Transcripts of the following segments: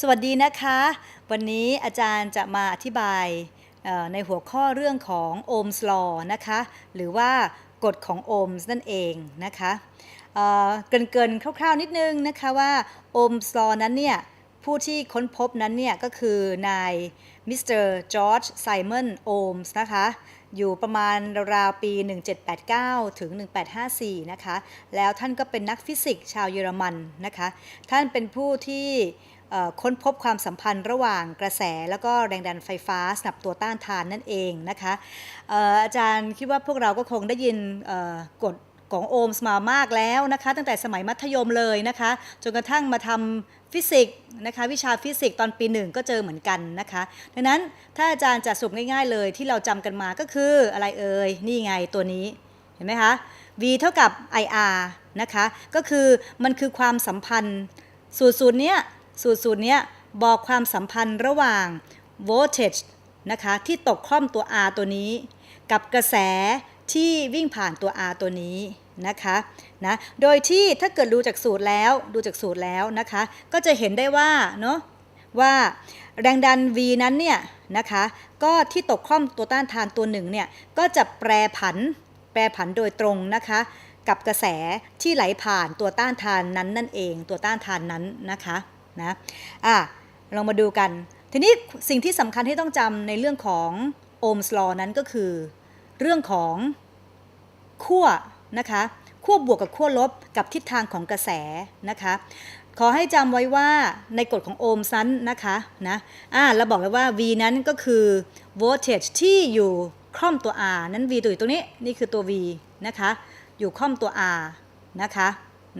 สวัสดีนะคะ วันนี้อาจารย์จะมาอธิบายในหัวข้อเรื่องของโอห์มส์ลอนะคะ หรือว่ากฎของโอห์มส์นั่นเองนะคะเอ่อเกินคร่าวๆนิดนึงนะคะว่าโอห์มส์ลอนั้นเนี่ยผู้ที่ค้นพบนั้นเนี่ยก็คือนายมิสเตอร์จอร์จไซมอนโอห์มส์นะคะ อยู่ประมาณราวๆปี 1789 ถึง 1854 นะคะ แล้วท่านก็เป็นนักฟิสิกส์ชาวเยอรมันนะคะ ท่านเป็นผู้ที่ ค้นพบความสัมพันธ์ระหว่างกระแส แล้วก็แรงดันไฟฟ้าสนับตัวต้านทานนั่นเองนะคะอาจารย์คิดว่าพวกเราก็คงได้ยินกฎของโอห์มส์มามากแล้วนะคะตั้งแต่สมัยมัธยมเลยนะคะจนกระทั่งมาทำฟิสิกส์นะคะวิชาฟิสิกส์ตอนปีหนึ่งก็เจอเหมือนกันนะคะดังนั้นถ้าอาจารย์จะสรุปง่ายๆเลยที่เราจำกันมาก็คืออะไรเอ่ยนี่ไงตัวนี้เห็นไหมคะ v เท่ากับ ir นะคะก็คือมันคือความสัมพันธ์สูตรสูตรเนี้ย สูตรสูตรเนี้ยบอกความสัมพันธ์ระหว่าง voltage นะคะที่ตกคล่อมตัว R ตัวนี้ กับกระแสที่วิ่งผ่านตัว R ตัวนี้นะคะนะโดยที่ถ้าเกิดดูจากสูตรแล้วดูจากสูตรแล้วนะคะก็จะเห็นได้ว่าเนาะว่าแรงดัน V นั้นเนี่ยนะคะก็ที่ตกคล่อมตัวต้านทานตัวหนึ่งเนี่ยก็จะแปรผันแปรผันโดยตรงนะคะกับกระแสที่ไหลผ่านตัวต้านทานนั้นนั่นเอง ตัวต้านทานนั้นนะคะ นะอะลองมาดูกัน ทีนี้สิ่งที่สำคัญที่ต้องจำในเรื่องของโอห์มส์ลอนั้นก็คือ เรื่องของขั้วนะคะขั้วบวกกับขั้วลบกับทิศทางของกระแสนะคะขอให้จำไว้ว่าในกฎของโอห์มสันนะคะนะอ่าเราบอกแล้วว่า V นั้นก็คือ voltage ที่อยู่คล่อมตัว R นั้น V ตัวอยู่ตรงนี้ นี่คือตัว V นะคะ อยู่คล่อมตัว R นะคะ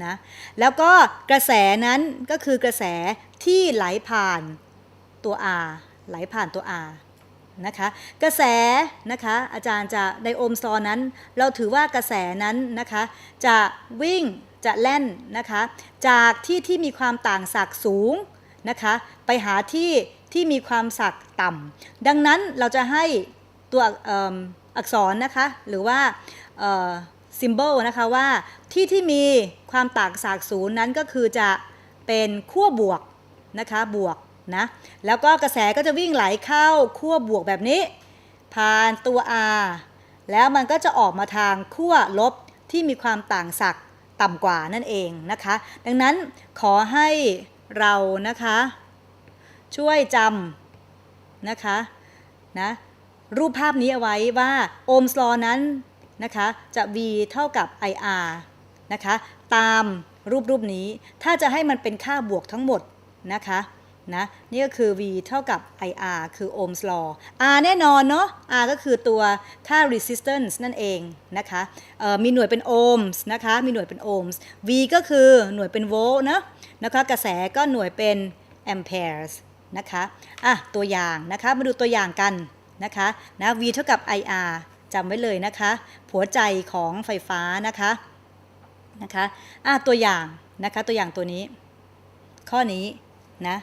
นะแล้วก็กระแสนั้นก็คือกระแสที่ไหลผ่านตัว R ไหลผ่านตัว R นะคะกระแสนะคะอาจารย์จะในโอห์มส์ลอนั้น เราถือว่ากระแสนั้นนะคะจะวิ่งจะแล่นนะคะจากที่ที่มีความต่างศักย์สูงนะคะไปหาที่ที่มีความศักย์ต่ำดังนั้นเราจะให้ตัวอักษรนะคะหรือว่า ซิมโบลนะคะว่าที่ที่มีความต่างศักย์สูงนั้นก็คือจะเป็นขั้วบวกนะคะบวกนะแล้วก็กระแสก็จะวิ่งไหลเข้าขั้วบวกแบบนี้ ผ่านตัว R แล้วมันก็จะออกมาทางขั้วลบที่มีความต่างศักย์ต่ำกว่านั่นเองนะคะ ดังนั้นขอให้เรานะคะ ช่วยจำนะคะนะรูปภาพนี้เอาไว้ว่าโอห์มส์ลอนั้น นะคะจะ V เท่ากับ IR นะคะตามรูปรูปนี้ถ้าจะให้มันเป็นค่าบวกทั้งหมดนะคะนะนี่ก็คือ V เท่ากับ IR คือ Ohm's law R แน่นอนเนาะ R ก็คือตัวค่า resistance นั่นเองนะคะมีหน่วยเป็น ohms นะคะมีหน่วยเป็น ohms V ก็คือหน่วยเป็นโวลต์นะนะคะกระแสก็หน่วยเป็น amperes นะคะอะตัวอย่างนะคะมาดูตัวอย่างกันนะคะนะ V เท่ากับ IR จำไว้เลยนะคะหัวใจของไฟฟ้านะคะนะคะอะตัวอย่างนะคะตัวอย่างตัวนี้ ข้อนี้นะ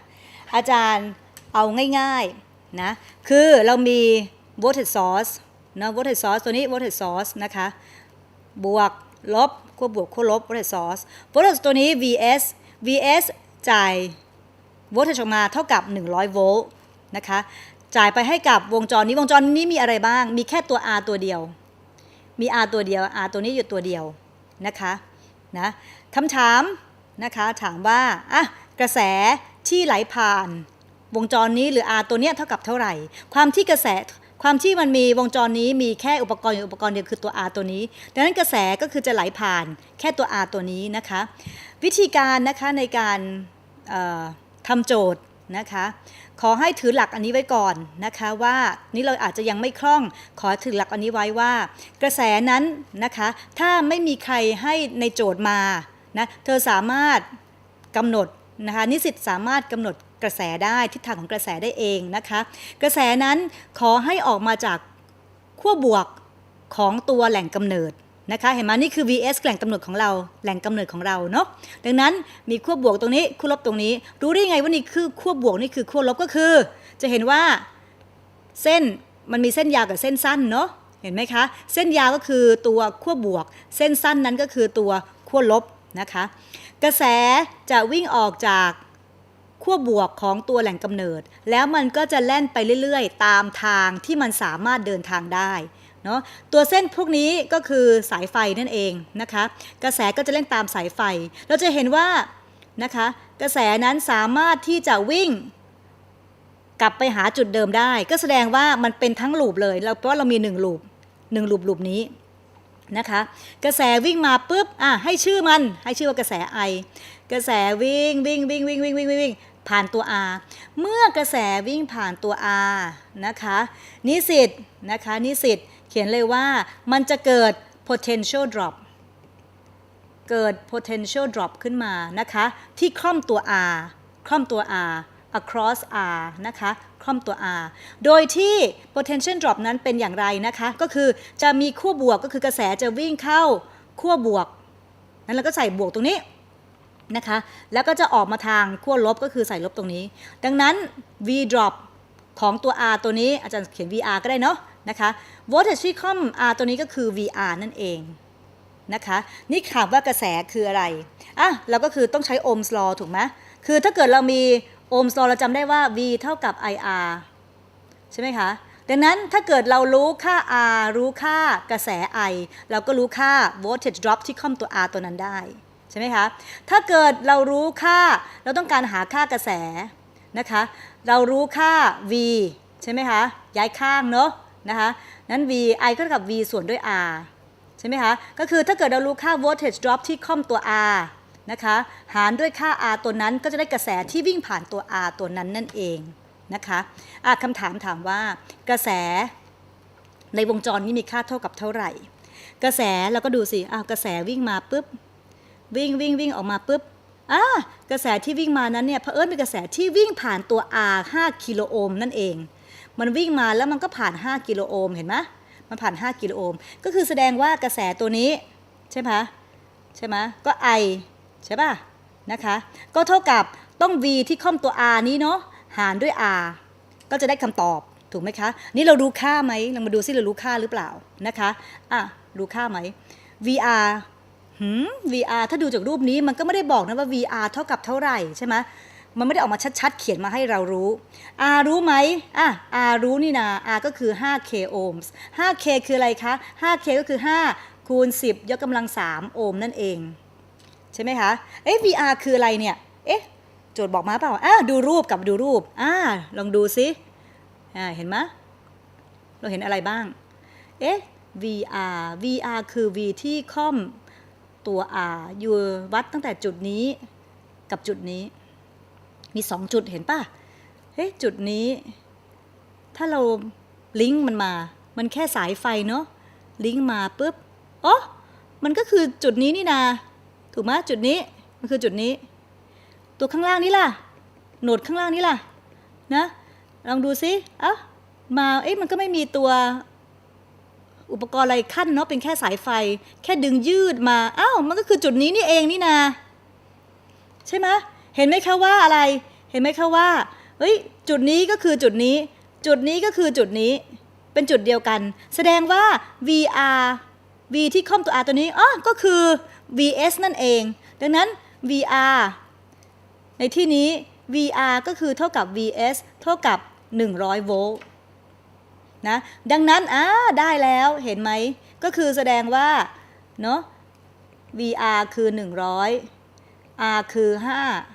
อาจารย์เอาง่ายๆนะคือเรามี voltage source นะ voltage source ตัวนี้ voltage source นะคะบวกลบขั้วบวกขั้วลบ voltage source voltage ตัวนี้ vs vs จ่าย voltage ออกมาเท่ากับ 100 โวลต์นะคะ จ่ายไปให้กับวงจรนี้วงจรนี้มีอะไรบ้าง มีแค่ตัว R ตัวเดียว มี R ตัวเดียว R ตัวนี้อยู่ตัวเดียวนะคะนะคำถามนะคะถามว่าอะกระแสที่ไหลผ่าน วงจรนี้หรือ R ตัวเนี้ยเท่ากับเท่าไหร่ ความที่กระแสความที่มันมีวงจรนี้มีแค่อุปกรณ์อยู่อุปกรณ์เดียวคือตัว R ตัวนี้ ดังนั้นกระแสก็คือจะไหลผ่านแค่ตัว R ตัวนี้นะคะ วิธีการนะคะในการทำโจทย์นะคะ ขอให้ถือหลักอันนี้ไว้ก่อนนะคะว่านี่เราอาจจะยังไม่คล่อง ขอถือหลักอันนี้ไว้ว่า กระแสนั้นนะคะถ้าไม่มีใครให้ในโจทย์มานะเธอสามารถกำหนดนะคะนิสิตสามารถกำหนดกระแสได้ทิศทางของกระแสได้เองนะคะกระแสนั้นขอให้ออกมาจากขั้วบวกของตัวแหล่งกำเนิด นะคะเห็นไหมนี่คือ vs แหล่งกำเนิดของเราแหล่งกำเนิดของเราเนาะดังนั้นมีขั้วบวกตรงนี้ขั้วลบตรงนี้ รู้ได้ไงว่านี่คือขั้วบวกนี่คือขั้วลบก็คือ จะเห็นว่าเส้นมันมีเส้นยาวกับเส้นสั้นเนาะเห็นไหมคะ เส้นยาวก็คือตัวขั้วบวก เส้นสั้นนั้นก็คือตัวขั้วลบนะคะ กระแสจะวิ่งออกจากขั้วบวกของตัวแหล่งกำเนิด แล้วมันก็จะแล่นไปเรื่อยๆ ตามทางที่มันสามารถเดินทางได้ เนาะตัวเส้นพวกนี้ก็คือสายไฟนั่นเองนะคะกระแสก็จะเล่นตามสายไฟ เราจะเห็นว่านะคะกระแสนั้นสามารถที่จะวิ่งกลับไปหาจุดเดิมได้ ก็แสดงว่ามันเป็นทั้งลูปเลยเราเพราะเรามี1ลูป1ลูปลูปนี้นะคะกระแสวิ่งมาปุ๊บอะให้ชื่อมันให้ชื่อว่ากระแสไอกระแสวิ่งวิ่งวิ่งวิ่งวิ่งวิ่งวิ่งผ่านตัว R เมื่อกระแสวิ่งผ่านตัว R นะคะนิสิตนะคะนิสิต ขียนเลยว่ามันจะเกิด potential drop เกิด potential drop ขึ้นมานะคะ ที่คล่อมตัว R คล่อมตัว R across R นะคะ คล่อมตัว R โดยที่ potential drop นั้นเป็นอย่างไรนะคะ ก็คือจะมีขั้วบวกก็คือกระแสจะวิ่งเข้าขั้วบวก นั้นเราก็ใส่บวกตรงนี้นะคะ แล้วก็จะออกมาทางขั้วลบก็คือใส่ลบตรงนี้ ดังนั้น v drop ของตัว r ตัวนี้อาจารย์เขียน vr ก็ได้เนาะ นะคะ voltage ที่ค่อม r ตัวนี้ก็คือ vr นั่นเองนะคะ นี่ถามว่ากระแสคืออะไรอะเราก็คือต้องใช้ ohms law ถูกไหมคือถ้าเกิดเรามี ohms law เราจำได้ว่า v เท่ากับ ir ใช่ไหมคะดังนั้นถ้าเกิดเรารู้ค่า r รู้ค่ากระแส i เราก็รู้ค่า voltage drop ที่ค่อมตัว r ตัวนั้นได้ใช่ไหมคะ ถ้าเกิดเรารู้ค่าเราต้องการหาค่ากระแสนะคะ เรารู้ค่า v ใช่ไหมคะ ย้ายข้างเนาะ นะคะนั้น v i ก็เท่ากับ v ส่วนด้วย r ใช่ไหมคะ ก็คือถ้าเกิดเรารู้ค่า voltage drop ที่ค่อมตัว r นะคะ หารด้วยค่า r ตัวนั้นก็จะได้กระแสที่วิ่งผ่านตัว r ตัวนั้นนั่นเองนะคะะคำถามถามว่ากระแสในวงจรนี้มีค่าเท่ากับเท่าไหร่ กระแสเราก็ดูสิอ้าวกระแสวิ่งมาปุ๊บ วิ่งวิ่งวิ่งออกมาปุ๊บอ่ากระแสที่วิ่งมานั้นเนี่ยเผอิญเป็นกระแสที่วิ่งผ่านตัว R 5 กิโลโอห์มนั่นเอง มันวิ่งมาแล้วมันก็ผ่าน 5 กิโลโอห์มเห็นไหมมันผ่าน 5 กิโลโอห์มก็คือแสดงว่ากระแสตัวนี้ใช่ไหมใช่ไหมก็ I ใช่ป่ะนะคะก็เท่ากับต้อง V ที่ค่อมตัว R นี้เนาะหารด้วย R ก็จะได้คำตอบถูกไหมคะ นี่เรารู้ค่าไหมเรามาดูซิเรารู้ค่าหรือเปล่านะคะอะรู้ค่าไหม VR หืม VR ถ้าดูจากรูปนี้มันก็ไม่ได้บอกนะว่า VR เท่ากับเท่าไหร่ใช่ไหม มันไม่ได้ออกมาชัดๆ เขียนมาให้เรารู้ R รู้ไหมอะ R รู้นี่นะ R ก็คือ 5K ohms 5K คืออะไรคะ 5K ก็คือ 5 คูณ 10 ยกกำลัง 3 โอห์มนั่นเอง ใช่ไหมคะ เอ๊ะ VR คืออะไรเนี่ย เอ๊ะ โจทย์บอกมาเปล่าอะดูรูปกับดูรูปอ่าลองดูซิอ่าเห็นไหมเราเห็นอะไรบ้าง เอ๊ะ VR VR คือ V ที่ค่อมตัว R อยู่วัดตั้งแต่จุดนี้กับจุดนี้ มีสองจุดเห็นป่ะ เฮ้ยจุดนี้ ถ้าเราลิงก์มันมา มันแค่สายไฟเนาะ ลิงก์มาปุ๊บอ๋อมันก็คือจุดนี้นี่นา ถูกไหมจุดนี้ มันคือจุดนี้ ตัวข้างล่างนี่ล่ะ โหนดข้างล่างนี่ล่ะ นะ ลองดูซิเอ้ามา เอ๊ะมันก็ไม่มีตัวอุปกรณ์อะไรขั้นเนาะเป็นแค่สายไฟ แค่ดึงยืดมา อ้าว มันก็คือจุดนี้นี่เองนี่นา ใช่ไหม เห็นไหมคะว่าอะไร เห็นไหมคะว่า เฮ้ย จุดนี้ก็คือจุดนี้ จุดนี้ก็คือจุดนี้ เป็นจุดเดียวกัน แสดงว่า VR V ที่ค่อมตัว R ตัวนี้อ๋อก็คือ VS นั่นเอง ดังนั้น VR ในที่นี้ VR ก็คือเท่ากับ VS เท่ากับ 100 โวลต์นะ ดังนั้นอ่าได้แล้ว เห็นไหม ก็คือแสดงว่า เนาะ VR คือ 100 R คือ 5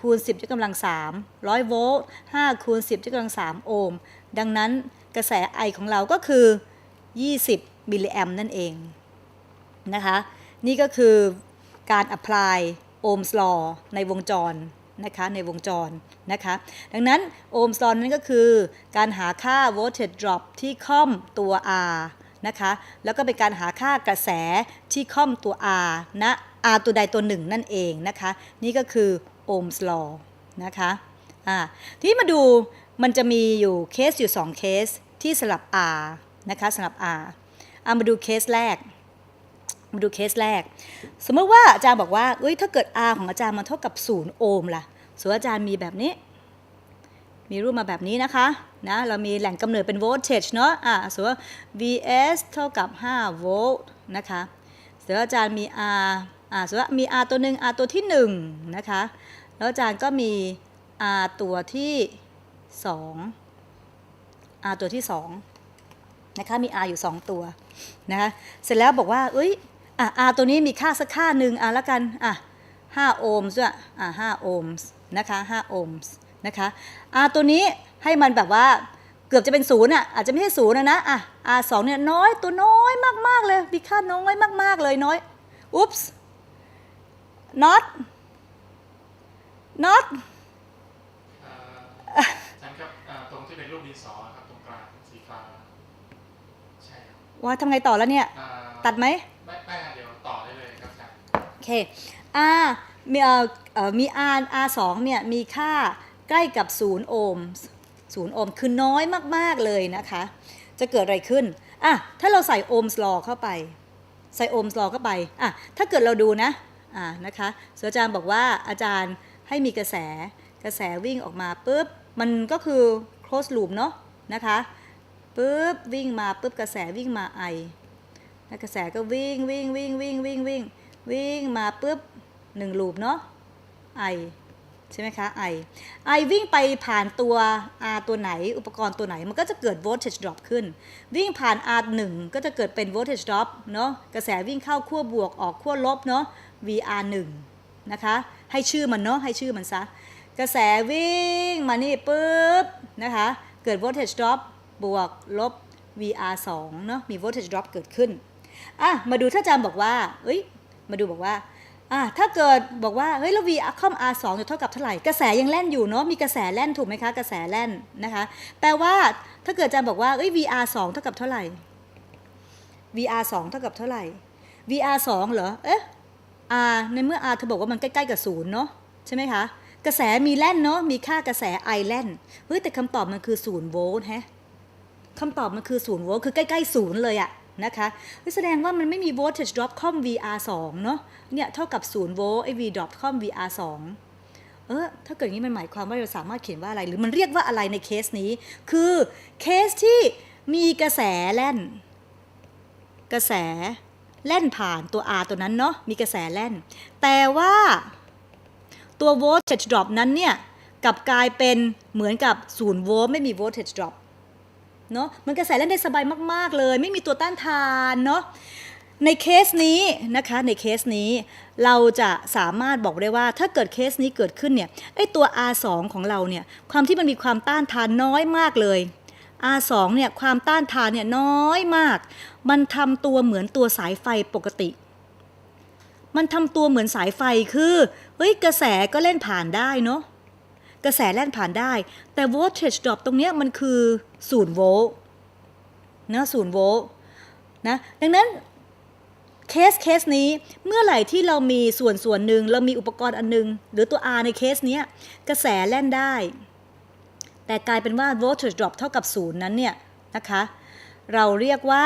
คูณ 10ยกกำลัง3 100 โวลต์5คูณ 10ยกกำลัง 3 โอห์ม ดังนั้นกระแสไอของเราก็คือ 20 มิลลิแอมนั่นเองนะคะ นี่ก็คือการ apply Ohm's law ในวงจรนะคะในวงจรนะคะ ดังนั้น Ohm's law นั้นก็คือ การหาค่า voltage drop ที่ค่อมตัว R นะคะ แล้วก็เป็นการหาค่ากระแสที่ค่อมตัว R ณ R ตัวใดตัวหนึ่งนั่นเองนะคะ นี่ก็คือ Ohm's law นะคะอ่าทีนี้มาดูมันจะมีอยู่เคสอยู่ 2 เคสที่สลับ R นะคะสลับ R เอามาดูเคสแรก มาดูเคสแรก สมมติว่าอาจารย์บอกว่าเอ้ยถ้าเกิด R ของอาจารย์มันเท่ากับ0โอห์มล่ะส่วนอาจารย์มีแบบนี้ มีรูปมาแบบนี้นะคะนะเรามีแหล่งกำเนิดเป็น voltage เนาะอะสมมติว่า Vs เท่ากับ5โวลต์นะคะเสร็จแล้วอาจารย์มี R อะสมมติว่ามี R ตัวหนึ่ง R ตัวที่1นะคะ แล้วอาจารย์ก็มี R ตัวที่2 R ตัวที่2นะคะมี R อยู่ 2 ตัวนะคะเสร็จแล้วบอกว่าเอ้ยอะ R ตัวนี้มีค่าสักค่าหนึ่งอะแล้วกันอะ5โอห์มส์ด้วยอะ5โอห์มส์นะคะ5โอห์มส์นะคะ R ตัวนี้ให้มันแบบว่าเกือบจะเป็นศูนย์อะอาจจะไม่ใช่ศูนย์นะนะอะ R 2เนี่ยน้อยตัวน้อยมากๆเลยมีค่าน้อยมากๆเลยน้อยอุ๊ปส์ not not เอ่ออาจารย์ครับเอ่อตรงที่เป็นรูปดินสอครับตรงกลางสีฟ้าใช่ครับว่าทำไงต่อแล้วเนี่ยเอ่อตัดไหมไม่ไม่ครับเดี๋ยวต่อได้เลยครับอาจารย์โอเค R มีเอ่อเอ่อมี R R 2เนี่ยมีค่าใกล้กับ0โอห์มส์0โอห์มคือน้อยมาก ๆ เลยนะคะ จะเกิดอะไรขึ้นอะถ้าเราใส่โอห์มส์ลอเข้าไป ใส่โอห์มส์ลอเข้าไปอะถ้าเกิดเราดูนะอ่านะคะส่วนอาจารย์บอกว่าอาจารย์ ให้มีกระแสกระแสวิ่งออกมาปุ๊บมันก็คือ close loop เนาะนะคะปุ๊บวิ่งมาปุ๊บกระแสวิ่งมาไอแล้วกระแสก็วิ่งวิ่งวิ่งวิ่งวิ่งวิ่งวิ่งมาปุ๊บหนึ่งลูปเนาะไอใช่ไหมคะไอไอวิ่งไปผ่านตัว R ตัวไหนอุปกรณ์ตัวไหนมันก็จะเกิด voltage drop ขึ้น วิ่งผ่าน R 1ก็จะเกิดเป็น voltage drop เนาะกระแสวิ่งเข้าขั้วบวกออกขั้วลบเนาะ VR 1นะคะ ให้ชื่อมันเนาะให้ชื่อมันซะ กระแสวิ่งมานี่ปุ๊บนะคะ เกิด voltage drop บวกลบ VR 2เนาะมี voltage drop เกิดขึ้นอะมาดูถ้าอาจารย์บอกว่าเอ้ยมาดูบอกว่าอะถ้าเกิดบอกว่าเฮ้ยแล้ว V คอม R 2จะเท่ากับเท่าไหร่ กระแสยังแล่นอยู่เนาะมีกระแสแล่นถูกไหมคะ กระแสแล่นนะคะ แปลว่าถ้าเกิดอาจารย์บอกว่าเอ้ย VR 2เท่ากับเท่าไหร่ VR 2เท่ากับเท่าไหร่ VR 2เหรอเอ๊ะ R ในเมื่อ R เธอบอกว่ามันใกล้ๆกับศูนย์เนาะใช่ไหมคะ กระแสมีแล่นเนาะมีค่ากระแส I แล่นเฮ้ยแต่คำตอบมันคือ0โวลต์แฮะคำตอบมันคือ0โวลต์คือใกล้ๆศูนย์เลยอะนะคะแสดงว่ามันไม่มี voltage drop ค่อม VR 2เนาะเนี่ยเท่ากับ0โวลต์ไอ V drop ค่อม VR 2เออถ้าเกิดอย่างนี้มันหมายความว่าเราสามารถเขียนว่าอะไร หรือมันเรียกว่าอะไรในเคสนี้ คือเคสที่มีกระแสแล่น กระแส แล่นผ่านตัว R ตัวนั้นเนาะมีกระแสแล่น แต่ว่าตัว voltage drop นั้นเนี่ยกับกลายเป็นเหมือนกับ0โวลต์ไม่มี voltage drop เนาะมันกระแสเล่นได้สบายมาก ๆ เลย ไม่มีตัวต้านทานเนาะในเคสนี้นะคะในเคสนี้เราจะสามารถบอกได้ว่าถ้าเกิดเคสนี้เกิดขึ้นเนี่ยไอตัว R2 ของเราเนี่ยความที่มันมีความต้านทานน้อยมากเลย R2 เนี่ยความต้านทานเนี่ยน้อยมาก มันทำตัวเหมือนตัวสายไฟปกติ มันทำตัวเหมือนสายไฟคือเฮ้ยกระแสก็เล่นผ่านได้เนาะกระแสแล่นผ่านได้ แต่ voltage drop ตรงเนี้ยมันคือ0โวลต์นะ0โวลต์นะดังนั้นเคสเคสนี้เมื่อไหร่ที่เรามีส่วนส่วนหนึ่งเรามีอุปกรณ์อันหนึง หรือตัว R ในเคสเนี้ยกระแสแล่นได้ แต่กลายเป็นว่า voltage drop เท่ากับศูนย์นั้นเนี่ยนะคะ เราเรียกว่า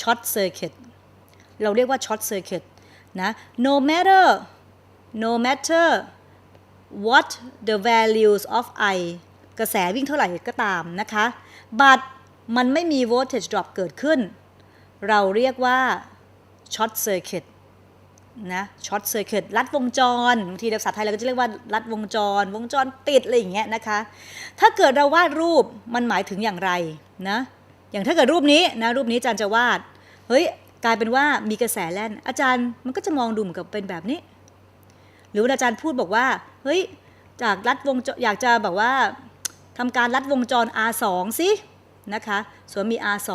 short circuit เราเรียกว่า short circuit นะ no matter no matter what the values of I กระแสวิ่งเท่าไหร่ก็ตามนะคะ but มันไม่มี voltage drop เกิดขึ้น เราเรียกว่า short circuit นะ short circuit ลัดวงจรบางทีภาษาไทยเราก็จะเรียกว่าลัดวงจร วงจรปิดอะไรอย่างเงี้ยนะคะ ถ้าเกิดเราวาดรูปมันหมายถึงอย่างไรนะ อย่างถ้าเกิดรูปนี้นะรูปนี้อาจารย์จะวาด เฮ้ยกลายเป็นว่ามีกระแสแล่น อาจารย์มันก็จะมองดูเหมือนกับเป็นแบบนี้ หรือวลาอาจารย์พูดบอกว่า เฮ้ยจากรัดวงจรอยากจะแบบว่าทำการรัดวงจร R2 สินะคะส่วนมี R2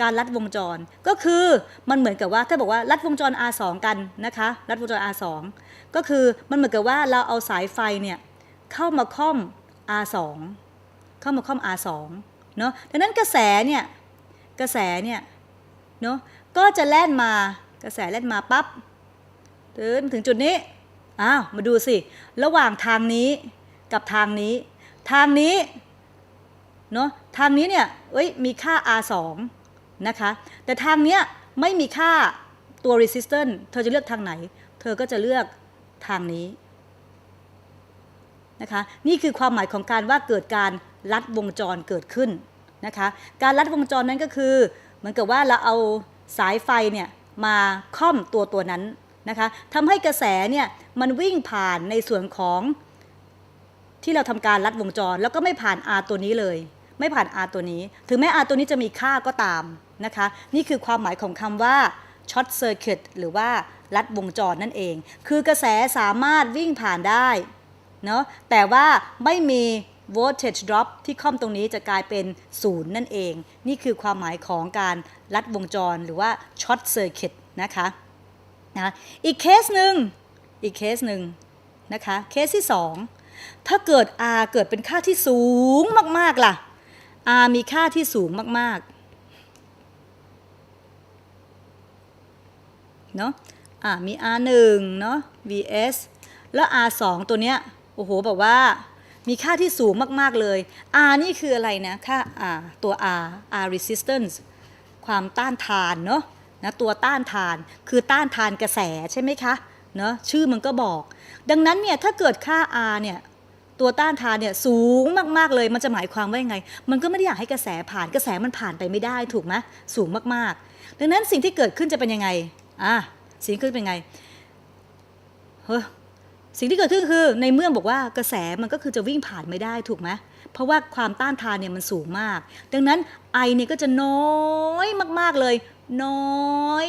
การรัดวงจรก็คือมันเหมือนกับว่าถ้าบอกว่ารัดวงจร R2 กันนะคะรัดวงจร R2 ก็คือมันเหมือนกับว่าเราเอาสายไฟเนี่ยเข้ามาค่อม R2 เข้ามาค่อม R2 เนาะดังนั้นกระแสเนี่ยกระแสเนี่ยเนาะก็จะแล่นมากระแสแล่นมาปั๊บถึงถึงจุดนี้อ้าวมาดูสิระหว่างทางนี้กับทางนี้ ทางนี้เนาะทางนี้เนี่ยเอ้ยมีค่า R2 นะคะแต่ทางเนี้ยไม่มีค่าตัว resistance เธอจะเลือกทางไหน เธอก็จะเลือกทางนี้ นะคะนี่คือความหมายของการว่าเกิดการลัดวงจรเกิดขึ้นนะคะการลัดวงจรนั้นก็คือเหมือนกับว่าเราเอาสายไฟเนี่ยมาค่อมตัวตัวนั้นนะคะทำให้กระแสเนี่ยมันวิ่งผ่านในส่วนของที่เราทำการลัดวงจร แล้วก็ไม่ผ่าน R ตัวนี้เลย ไม่ผ่าน R ตัวนี้ ถึงแม้ R ตัวนี้จะมีค่าก็ตามนะคะนี่คือความหมายของคำว่า short circuit หรือว่าลัดวงจรนั่นเอง คือกระแสสามารถวิ่งผ่านได้ เนาะแต่ว่าไม่มี voltage drop ที่ค่อมตรงนี้จะกลายเป็นศูนย์นั่นเอง นี่คือความหมายของการลัดวงจรหรือว่า short circuit นะคะนะอีกเคสหนึ่งอีกเคสหนึ่งนะคะเคสที่ 2 ถ้าเกิด R เกิดเป็นค่าที่สูงมาก ๆ ล่ะ R มีค่าที่สูงมากๆเนาะอ่ามี R1 เนาะ vs แล้ว R2 ตัวเนี้ย โอ้โหบอกว่ามีค่าที่สูงมาก ๆ เลย R นี่คืออะไรนะ ค่า R ตัว R R resistance ความต้านทานเนาะนะตัวต้านทานคือต้านทานกระแสใช่ไหมคะเนาะชื่อมันก็บอก ดังนั้นเนี่ยถ้าเกิดค่า R เนี่ยตัวต้านทานเนี่ยสูงมาก ๆ เลยมันจะหมายความว่ายังไง มันก็ไม่ได้อยากให้กระแสผ่านกระแสมันผ่านไปไม่ได้ถูกไหมสูงมาก ๆ ดังนั้นสิ่งที่เกิดขึ้นจะเป็นยังไงอะสิ่งที่เกิดเป็นยังไงเฮ้ สิ่งที่เกิดขึ้นคือในเมื่อบอกว่ากระแสมันก็คือจะวิ่งผ่านไม่ได้ถูกไหมเพราะว่าความต้านทานเนี่ยมันสูงมาก ดังนั้นไอเนี่ยก็จะน้อยมากๆเลย น้อย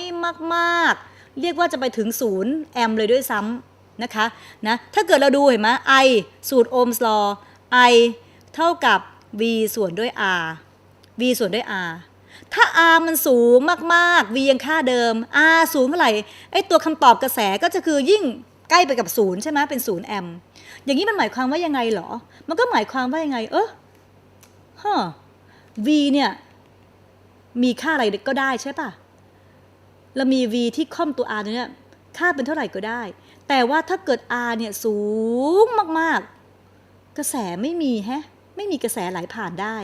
มากๆ เรียกว่าจะไปถึงศูนย์แอมเลยด้วยซ้ำนะคะนะถ้าเกิดเราดูเห็นไหม I สูตรโอห์มส์ลอ I เท่ากับ V ส่วนด้วย R V ส่วนด้วย R ถ้า R มันสูงมากๆ V ยังค่าเดิม R สูงเท่าไหร่ไอตัวคำตอบกระแสก็จะคือยิ่ง ใกล้ไปกับศูนย์ใช่ไหมเป็นศูนย์แอมอย่างนี้มันหมายความว่ายังไงเหรอ มันก็หมายความว่ายังไง เออฮะ V เนี่ยมีค่าอะไรก็ได้ใช่ปะเรามี V ที่ค่อมตัว R เนี้ยค่าเป็นเท่าไหร่ก็ได้ แต่ว่าถ้าเกิด R เนี่ยสูงมากๆ กระแสไม่มีแฮะ ไม่มีกระแสไหลผ่านได้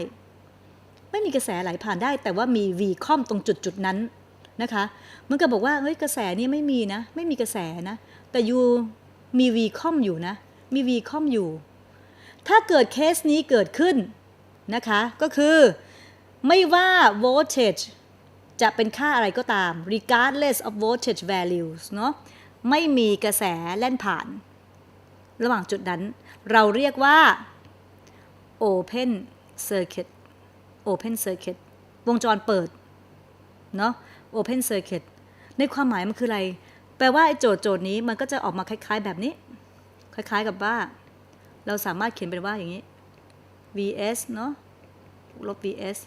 ไม่มีกระแสไหลผ่านได้ แต่ว่ามี V ค่อมตรงจุดจุดนั้นนะคะ มันก็บอกว่าเฮ้ยกระแสนี่ไม่มีนะ ไม่มีกระแสนะ แต่ยูมี V ค่อมอยู่นะ มี V ค่อมอยู่ ถ้าเกิดเคสนี้เกิดขึ้นนะคะ ก็คือไม่ว่า voltage จะเป็นค่าอะไรก็ตาม regardless of voltage values เนาะไม่มีกระแสแล่นผ่าน ระหว่างจุดนั้น เราเรียกว่า open circuit open circuit วงจรเปิด เนาะ open circuit ในความหมายมันคืออะไร ลว่าไอ้โจทย์โจทย์นี้มันก็จะออกมาคล้าย ๆ แบบนี้ คล้าย ๆกับว่า เราสามารถเขียนเป็นว่าอย่างนี้ vs เนาะลบ vs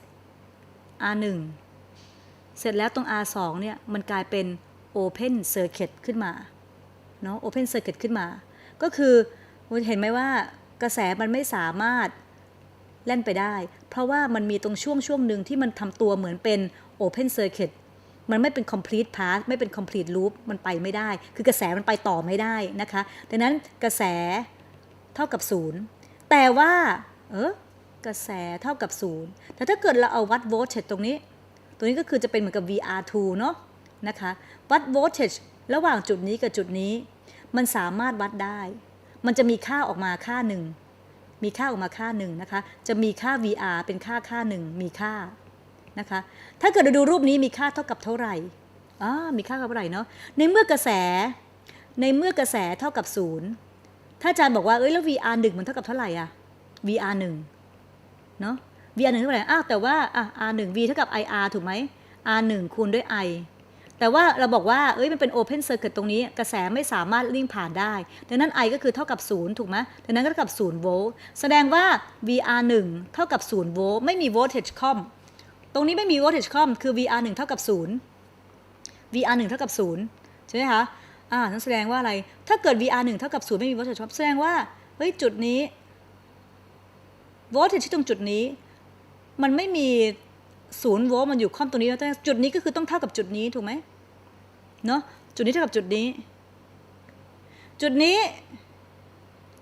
r 1เสร็จแล้วตรง r 2เนี่ย มันกลายเป็น open circuit ขึ้นมา เนาะ open circuit ขึ้นมา ก็คือเห็นไหมว่ากระแสมันไม่สามารถเล่นไปได้ เพราะว่ามันมีตรงช่วงช่วงหนึ่งที่มันทำตัวเหมือนเป็น open circuit มันไม่เป็น complete path ไม่เป็น complete loop มันไปไม่ได้ คือกระแสมันไปต่อไม่ได้นะคะดังนั้นกระแสเท่ากับศูนย์แต่ว่าเออกระแสเท่ากับศูนย์แต่ถ้าเกิดเราเอาวัด voltage ตรงนี้ตรงนี้ก็คือจะเป็นเหมือนกับ VR2 เนาะนะคะวัด voltage ระหว่างจุดนี้กับจุดนี้ มันสามารถวัดได้ มันจะมีค่าออกมาค่าหนึ่งมีค่าออกมาค่าหนึ่งนะคะ จะมีค่า VR เป็นค่าค่าหนึ่งมีค่า นะคะ ถ้าเกิดเราดูรูปนี้มีค่าเท่ากับเท่าไหร่อ่ามีค่าเท่าไหร่เนาะ ในเมื่อกระแส ในเมื่อกระแสเท่ากับศูนย์ถ้าอาจารย์บอกว่าเอ้ยแล้ว VR 1มันเท่ากับเท่าไหร่อะ VR 1เนาะ VR 1เท่าไหร่อ้าวแต่ว่าอะ R 1 V เท่ากับ IR ถูกไหม R 1คูณด้วย I แต่ว่าเราบอกว่า เอ้ย มันเป็น Open Circuit ตรงนี้ กระแสไม่สามารถลิ่งผ่านได้ ดังนั้น I ก็คือเท่ากับ 0 ถูกไหมดังนั้นก็เท่ากับ 0 โวลต์ แสดงว่า VR 1 เท่ากับ 0 โวลต์ ไม่มี voltage คอม ตรงนี้ไม่มี voltage คอมคือ VR 1 เท่ากับ 0 VR 1 เท่ากับ 0 ใช่ไหมคะอ่านั่นแสดงว่าอะไร ถ้าเกิด VR 1 เท่ากับ 0 ไม่มี voltage คอมแสดงว่า เฮ้ย จุดนี้ voltage ที่ตรงจุดนี้ มันไม่มีศูนย์โวลต์มันอยู่ค่อมตรงนี้แล้วแต่จุดนี้ก็คือต้องเท่ากับจุดนี้ถูกไหมเนาะจุดนี้เท่ากับจุดนี้ จุดนี้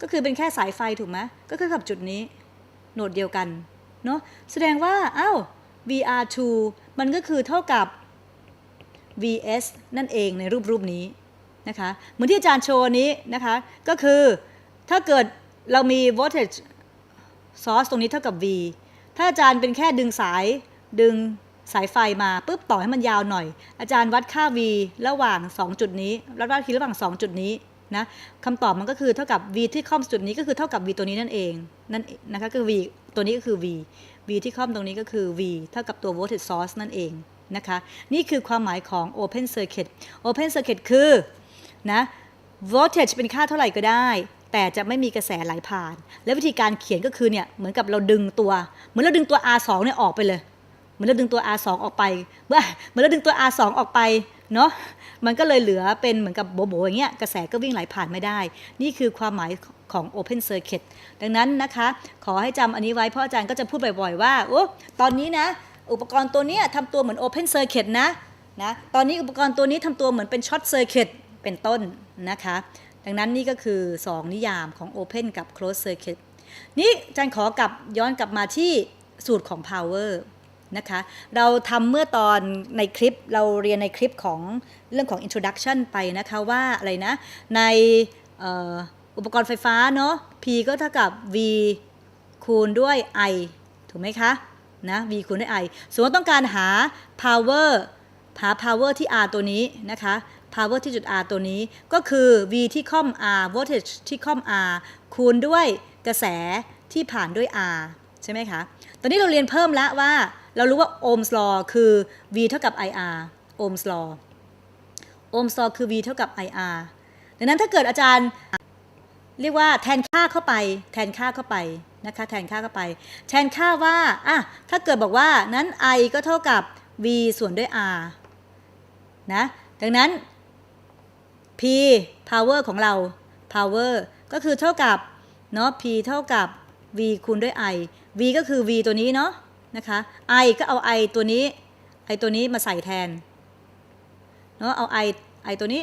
ก็คือเป็นแค่สายไฟถูกไหมก็คือกับจุดนี้ โหนดเดียวกันเนาะแสดงว่าอ้าว VR2 มันก็คือเท่ากับ VS นั่นเองในรูปรูปนี้นะคะเหมือนที่อาจารย์โชว์นี้นะคะก็คือถ้าเกิดเรามี voltage source ตรงนี้เท่ากับ V ถ้าอาจารย์เป็นแค่ดึงสายดึงสายไฟมาปุ๊บต่อให้มันยาวหน่อย อาจารย์วัดค่า V ระหว่าง 2 จุดนี้วัดวัดทีระหว่าง 2 จุดนี้ นะคำตอบมันก็คือเท่ากับ v ที่ค่อมจุดนี้ก็คือเท่ากับ v ตัวนี้นั่นเองนั่นนะคะก็คือ v ตัวนี้ก็คือ v v ที่ค่อมตรงนี้ก็คือ v เท่ากับตัว voltage source นั่นเองนะคะนี่คือความหมายของ open circuit open circuit คือนะ voltage เป็นค่าเท่าไหร่ก็ได้ แต่จะไม่มีกระแสไหลผ่าน และวิธีการเขียนก็คือเนี่ยเหมือนกับเราดึงตัว เหมือนเราดึงตัว R2 เนี่ยออกไปเลย เหมือนเราดึงตัว R2 ออกไปเมื่อเหมือนเราดึงตัว R2 ออกไป เนาะมันก็เลยเหลือเป็นเหมือนกับโบโบอย่างเงี้ยกระแสก็วิ่งไหลผ่านไม่ได้ นี่คือความหมายของ Open Circuit ดังนั้นนะคะ ขอให้จำอันนี้ไว้เพราะอาจารย์ก็จะพูดบ่อยๆว่าโอ้ตอนนี้นะ อุปกรณ์ตัวนี้ทำตัวเหมือน Open Circuit นะนะตอนนี้อุปกรณ์ตัวนี้ทำตัวเหมือนเป็น Short Circuit เป็นต้นนะคะ ดังนั้นนี่ก็คือ 2 นิยามของ Open กับ Close Circuit นี่อาจารย์ขอกลับย้อนกลับมาที่สูตรของ power นะคะ เราทำเมื่อตอนในคลิปเราเรียนในคลิปของเรื่องของ introduction ไปนะคะว่าอะไรนะ ในอ,อ,อุปกรณ์ไฟฟ้าเนาะ P ก็เท่ากับ V คูณด้วย I ถูกไหมคะนะ V คูณด้วย I สมมติต้องการหา power หา power ที่ R ตัวนี้นะคะ power ที่จุด R ตัวนี้ก็คือ V ที่ค่อม R voltage ที่ค่อม R คูณด้วยกระแสที่ผ่านด้วย R ใช่ไหมคะ ตอนนี้เราเรียนเพิ่มแล้วว่า เรารู้ว่า Ohm's law คือ V เท่ากับ IR Ohm's law Ohm's law คือ V เท่ากับ IR ดังนั้นถ้าเกิดอาจารย์เรียกว่าแทนค่าเข้าไป แทนค่าเข้าไปนะคะแทนค่าเข้าไป แทนค่าว่าอะถ้าเกิดบอกว่านั้น I ก็เท่ากับ V ส่วนด้วย R นะดังนั้น P power ของเรา power ก็คือเท่ากับเนาะ P เท่ากับ V คูณด้วย I V ก็คือ V ตัวนี้เนาะ นะคะ I ก็เอา I ตัวนี้ I ตัวนี้มาใส่แทนเนาะเอา I I ตัวนี้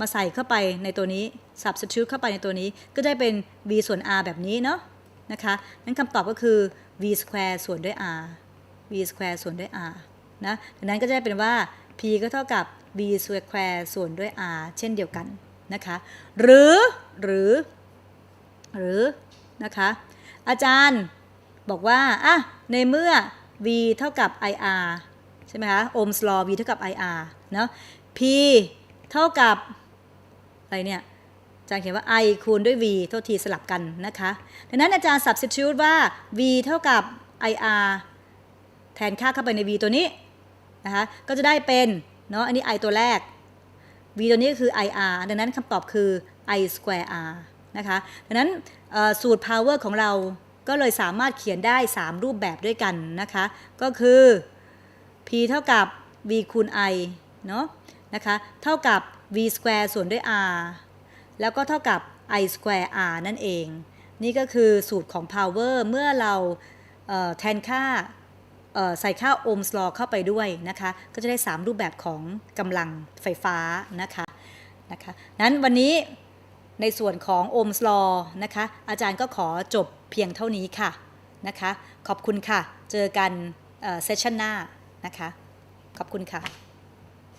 มาใส่เข้าไปในตัวนี้ substitute เข้าไปในตัวนี้ก็ได้เป็น V ส่วน R แบบนี้เนาะนะคะนั้นคำตอบก็คือ V square ส่วนด้วย R V square ส่วนด้วย R นะดังนั้นก็จะได้เป็นว่า P ก็เท่ากับ B square ส่วนด้วย R เช่นเดียวกันนะคะ หรือหรือ หรือนะคะ อาจารย์บอกว่าอะ ในเมื่อ v เท่ากับ ir ใช่ไหมคะ Ohm's law v เท่ากับ ir เนาะ p เท่ากับอะไรเนี่ยอาจารย์เขียนว่า i คูณด้วย v โทษทีสลับกันนะคะดังนั้นอาจารย์ substitute ว่า v เท่ากับ ir แทนค่าเข้าไปใน v ตัวนี้นะคะก็จะได้เป็นเนาะอันนี้ i ตัวแรก v ตัวนี้ก็คือ ir ดังนั้นคำตอบคือ i square r นะคะดังนั้นสูตร power ของเรา ก็เลยสามารถเขียนได้ 3 รูปแบบด้วยกันนะคะ ก็คือ p เท่ากับ v คูณ i เนาะนะคะ เท่ากับ v square ส่วนด้วย r แล้วก็เท่ากับ i square r นั่นเอง นี่ก็คือสูตรของ power เมื่อเราเแทนค่าใส่ค่า ohms law เข้าไปด้วยนะคะ ก็จะได้ 3 รูปแบบของกำลังไฟฟ้านะคะนะคะนั้นวันนี้ ในส่วนของโอมสลอนะคะ อาจารย์ก็ขอจบเพียงเท่านี้ค่ะนะคะ ขอบคุณค่ะ เจอกันเซสชันหน้านะคะ ขอบคุณค่ะ